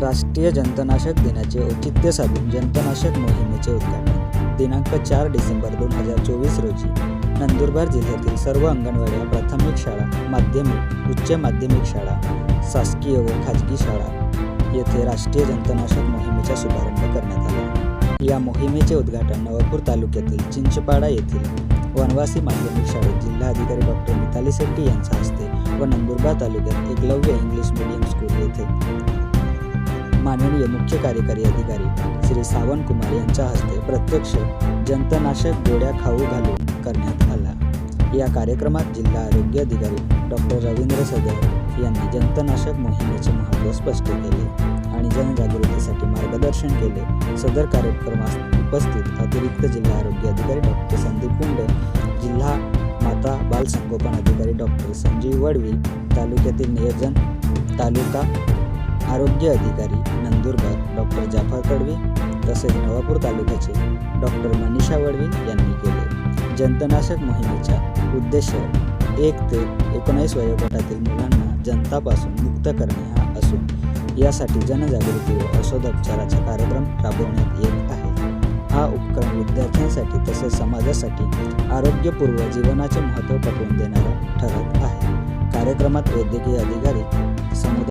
राष्ट्रीय जंतनाशक दिनाचे औचित्य साधून जंतनाशक मोहिमेचे उद्घाटन. दिनांक चार डिसेंबर दोन हजार चोवीस रोजी. नंदुरबार जिल्ह्यातील सर्व अंगणवाड्या प्राथमिक शाळा माध्यमिक उच्च माध्यमिक शाळा शासकीय व खाजगी शाळा येथे राष्ट्रीय जंतनाशक मोहिमेचा शुभारंभ करण्यात आला. या मोहिमेचे उद्घाटन नवापूर तालुक्यातील चिंचपाडा येथील वनवासी माध्यमिक शाळेत जिल्हाधिकारी डॉक्टर मिताली शेट्टी यांच्या हस्ते व नंदुरबार तालुक्यात एकलव्य इंग्लिश मीडियम स्कूल येथे माननीय मुख्य कार्यकारी अधिकारी श्री सावंत कुमार यांच्या हस्ते प्रत्यक्ष जंतनाशक गोळ्या खाऊ घालून करण्यात आला. या कार्यक्रमात जिल्हा आरोग्य अधिकारी डॉक्टर रवींद्र सदर यांनी जंतनाशक मोहिमेचे महत्त्व स्पष्ट केले आणि जनजागृतीसाठी मार्गदर्शन केले. सदर कार्यक्रमास उपस्थित अतिरिक्त जिल्हा आरोग्य अधिकारी डॉक्टर संदीप कुंडे जिल्हा माता बाल संगोपन अधिकारी डॉक्टर संजीव वडवी तालुक्यातील नियोजन तालुका आरोग्य अधिकारी नंदुरबार डॉक्टर जाफर कडवी तसेच नवापूर तालुक्याचे डॉक्टर मनीषा वडवे यांनी केले. जंतनाशक मोहिमेचा उद्देश एक ते एकोणीस वयोगटातील मुलांना जंतापासून मुक्त करणे हा असून यासाठी जनजागृती व औषधोपचाराचा कार्यक्रम राबवण्यात येत आहे. हा उपक्रम विद्यार्थ्यांसाठी तसेच समाजासाठी आरोग्यपूर्व जीवनाचे महत्त्व पटवून देणारा ठरत आहे. कार्यक्रमात वैद्यकीय अधिकारी समुदाय